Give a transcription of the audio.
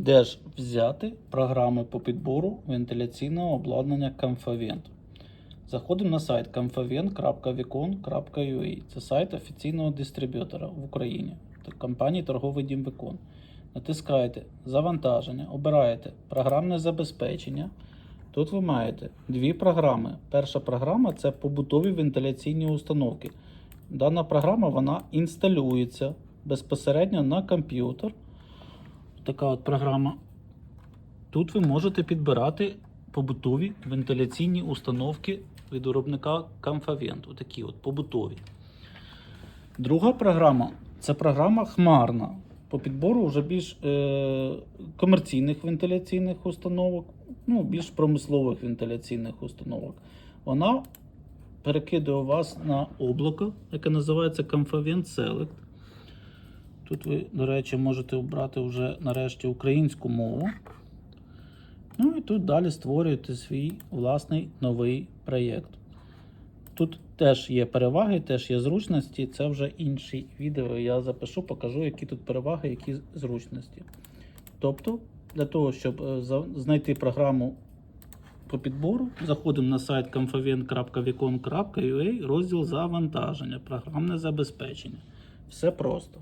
Де ж взяти програми по підбору вентиляційного обладнання Comfavent? Заходимо на сайт comfavent.vicon.ua. Це сайт офіційного дистриб'ютора в Україні компанії Торговий Дім Викон. Натискаєте Завантаження, обираєте програмне забезпечення. Тут ви маєте дві програми. Перша програма це побутові вентиляційні установки. Дана програма вона інсталюється безпосередньо на комп'ютер. Така от програма. Тут ви можете підбирати побутові вентиляційні установки від виробника Comfavent. Такі от побутові. Друга програма це програма Хмарна по підбору вже більш е, комерційних вентиляційних установок, ну, більш промислових вентиляційних установок. Вона перекидує вас на облако, яке називається Comfavent Select. Тут ви, до речі, можете обрати вже нарешті українську мову. Ну і тут далі створюєте свій власний новий проєкт. Тут теж є переваги, теж є зручності. Це вже інші відео. Я запишу, покажу, які тут переваги, які зручності. Тобто, для того, щоб е, знайти програму по підбору, заходимо на сайт comfavent.vicon.ua, розділ завантаження, програмне забезпечення. Все просто.